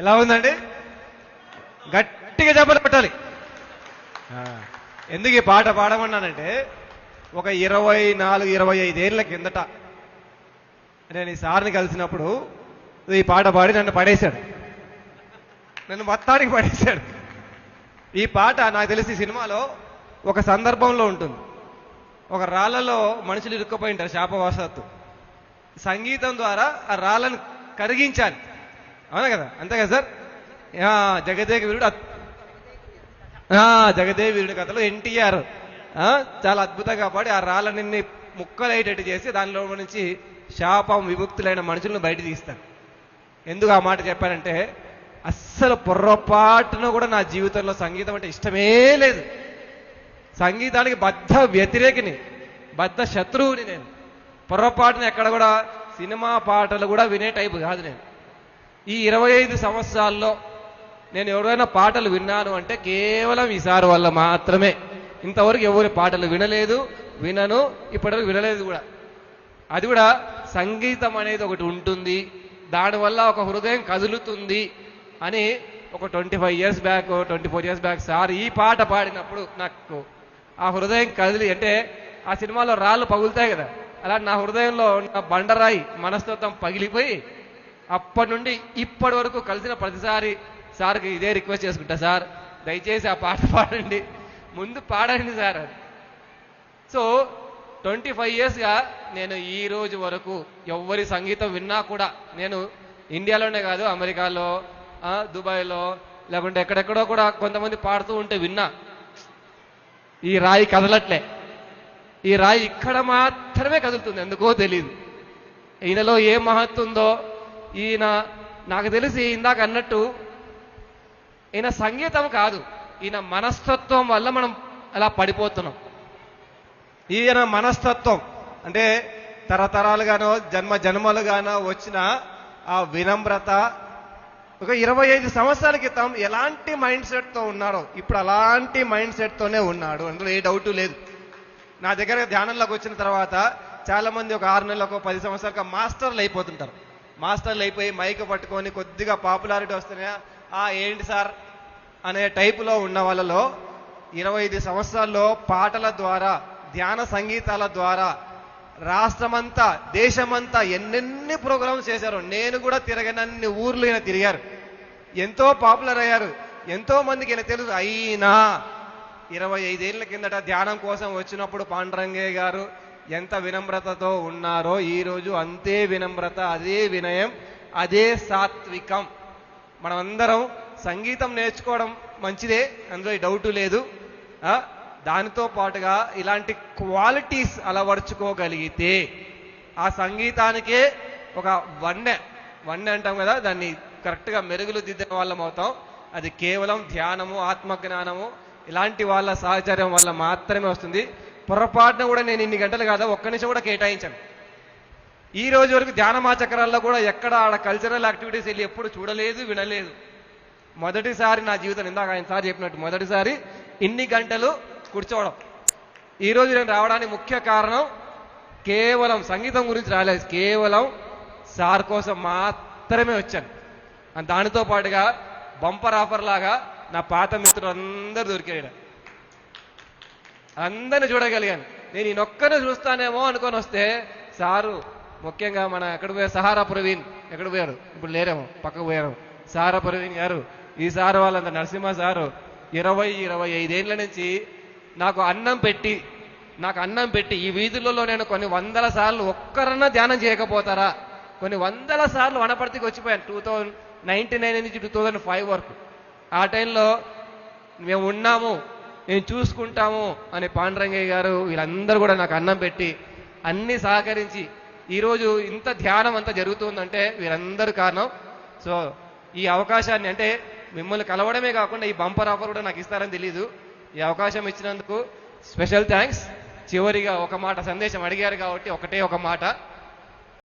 ఎలా ఉందండి? గట్టిగా చెప్పలు పెట్టాలి. ఎందుకు ఈ పాట పాడమన్నానంటే ఒక ఇరవై నాలుగు ఇరవై ఐదేళ్ళ కిందట నేను ఈ సార్ని కలిసినప్పుడు ఈ పాట పాడి నన్ను పడేశాడు. నన్ను మొత్తానికి పడేశాడు. ఈ పాట నాకు తెలిసి ఈ సినిమాలో ఒక సందర్భంలో ఉంటుంది. ఒక రాళ్ళలో మనుషులు ఇరుక్కుపోయి ఉంటారు శాపవశాత్తు సంగీతం ద్వారా ఆ రాళ్ళను కరిగించాలి. అవునా కదా? అంతే కదా సార్? ఆ, జగదేక వీరుడు అద్- జగదేవ వీరుడి కథలో ఎన్టీఆర్ చాలా అద్భుతంగా పాడి ఆ రాళ్ళని ముక్కలయ్యేటట్టు చేసి దానిలో నుంచి శాపం విముక్తులైన మనుషులను బయట తీస్తాను ఎందుకు ఆ మాట చెప్పానంటే అస్సలు పొర్రపాటున కూడా నా జీవితంలో సంగీతం అంటే ఇష్టమే లేదు. సంగీతానికి బద్ధ వ్యతిరేకిని బద్ధ శత్రువుని నేను. పొర్రపాటున ఎక్కడ కూడా సినిమా పాటలు కూడా వినే టైపు కాదు నేను. ఈ ఇరవై ఐదు సంవత్సరాల్లో నేను ఎవరైనా పాటలు విన్నాను అంటే కేవలం ఈ సార్ వల్ల మాత్రమే. ఇంతవరకు ఎవరి పాటలు వినలేదు వినను ఇప్పటివరకు వినలేదు కూడా. అది కూడా సంగీతం అనేది ఒకటి ఉంటుంది దానివల్ల ఒక హృదయం కదులుతుంది అని ఒక twenty five years back twenty four years back sir ఈ పాట పాడినప్పుడు నాకు ఆ హృదయం కదిలి అంటే ఆ సినిమాలో రాళ్ళు పగులుతాయి కదా అలా నా హృదయంలో ఉన్న బండరాయి మనస్తత్వం పగిలిపోయి అప్పటి నుండి ఇప్పటి వరకు కలిసిన ప్రతిసారి సార్కి ఇదే రిక్వెస్ట్ చేసుకుంటా సార్ దయచేసి ఆ పాట పాడండి. ముందు పాడండి సార్ అది సో ట్వంటీ ఫైవ్ ఇయర్స్గా నేను ఈ రోజు వరకు ఎవరి సంగీతం విన్నా కూడా నేను ఇండియాలోనే కాదు అమెరికాలో దుబాయ్లో లేకుంటే ఎక్కడెక్కడో కూడా కొంతమంది పాడుతూ ఉంటే విన్నా. ఈ రాయి కదలట్లే. ఈ రాయి ఇక్కడ మాత్రమే కదులుతుంది ఎందుకో తెలియదు ఈయనలో ఏ మహత్తు ఉందో ఈయన నాకు తెలిసి ఇందాక అన్నట్టు ఈయన సంగీతం కాదు ఈయన మనస్తత్వం వల్ల మనం అలా పడిపోతున్నాం. ఈయన మనస్తత్వం అంటే తరతరాలుగానో జన్మ జన్మలుగానో వచ్చిన ఆ వినమ్రత ఒక ఇరవై ఐదు సంవత్సరాల క్రితం ఎలాంటి మైండ్ సెట్తో ఉన్నాడో ఇప్పుడు అలాంటి మైండ్ సెట్తోనే ఉన్నాడు. అందులో ఏ డౌటు లేదు. నా దగ్గర ధ్యానంలోకి వచ్చిన తర్వాత చాలా మంది ఒక ఆరు నెలలకు పది సంవత్సరాలకు మాస్టర్లు అయిపోతుంటారు. మాస్టర్లు అయిపోయి మైక్ పట్టుకొని కొద్దిగా పాపులారిటీ వస్తున్నాయా ఆ ఏంటి సార్? అనే టైపులో ఉన్న వాళ్ళలో ఇరవై ఐదు సంవత్సరాల్లో పాటల ద్వారా ధ్యాన సంగీతాల ద్వారా రాష్ట్రమంతా దేశమంతా ఎన్నెన్ని ప్రోగ్రామ్స్ చేశారు నేను కూడా తిరగనన్ని ఊర్లు ఈయన తిరిగారు. ఎంతో పాపులర్ అయ్యారు. ఎంతో మందికి ఈయన తెలుసు. అయినా ఇరవై ఐదేళ్ళ కిందట ధ్యానం కోసం వచ్చినప్పుడు పాండరంగయ్య గారు ఎంత వినమ్రతతో ఉన్నారో ఈ రోజు అంతే వినమ్రత అదే వినయం అదే సాత్వికం. మనమందరం సంగీతం నేర్చుకోవడం మంచిదే అందులో డౌట్ డౌటు లేదు. దానితో పాటుగా ఇలాంటి క్వాలిటీస్ అలవర్చుకోగలిగితే ఆ సంగీతానికే ఒక వన్నె వన్నె అంటాం కదా దాన్ని కరెక్ట్గా మెరుగులు దిద్దిన వాళ్ళం అవుతాం. అది కేవలం ధ్యానము ఆత్మజ్ఞానము ఇలాంటి వాళ్ళ సహచర్యం వల్ల మాత్రమే వస్తుంది. పొరపాటున కూడా నేను ఇన్ని గంటలు కాదా ఒక్క నిమిషం కూడా కేటాయించాను. ఈ రోజు వరకు ధ్యానమాచక్రాల్లో కూడా ఎక్కడ ఆడ కల్చరల్ యాక్టివిటీస్ వెళ్ళి ఎప్పుడు చూడలేదు వినలేదు. మొదటిసారి నా జీవితం ఇందాక ఆయన సార్ చెప్పినట్టు మొదటిసారి ఇన్ని గంటలు కూర్చోవడం. ఈ రోజు నేను రావడానికి ముఖ్య కారణం కేవలం సంగీతం గురించి రాలేదు కేవలం సార్ కోసం మాత్రమే వచ్చాను. దానితో పాటుగా బంపర్ ఆఫర్ లాగా నా పాత మిత్రులు అందరూ దొరికారు అందరిని చూడగలిగాను. నేను ఈయనొక్కనే చూస్తానేమో అనుకొని వస్తే సారు ముఖ్యంగా మన ఎక్కడ పోయారు? సహారా ప్రవీణ్. ఎక్కడ పోయారు? ఇప్పుడు లేరేమో పక్కకు పోయారు. సహారా ప్రవీణ్ గారు ఈ సారు వాళ్ళంత నరసింహ సారు ఇరవై ఇరవై ఐదేళ్ళ నుంచి నాకు అన్నం పెట్టి నాకు అన్నం పెట్టి ఈ వీధులలో నేను కొన్ని వందల సార్లు ఒక్కరన్నా ధ్యానం చేయకపోతారా? కొన్ని వందల సార్లు వనపర్తికి వచ్చిపోయాను టూ థౌజండ్ నైన్టీ నైన్ నుంచి టూ థౌజండ్ ఫైవ్ వరకు. ఆ టైంలో మేము ఉన్నాము మేము చూసుకుంటాము అని పాండరంగయ్య గారు వీళ్ళందరూ కూడా నాకు అన్నం పెట్టి అన్ని సహకరించి ఈరోజు ఇంత ధ్యానం అంతా జరుగుతుందంటే వీరందరూ కారణం. సో ఈ అవకాశాన్ని అంటే మిమ్మల్ని కలవడమే కాకుండా ఈ బంపర్ ఆఫర్ కూడా నాకు ఇస్తారని తెలీదు. ఈ అవకాశం ఇచ్చినందుకు స్పెషల్ థ్యాంక్స్. చివరిగా ఒక మాట సందేశం అడిగారు కాబట్టి ఒకటే ఒక మాట.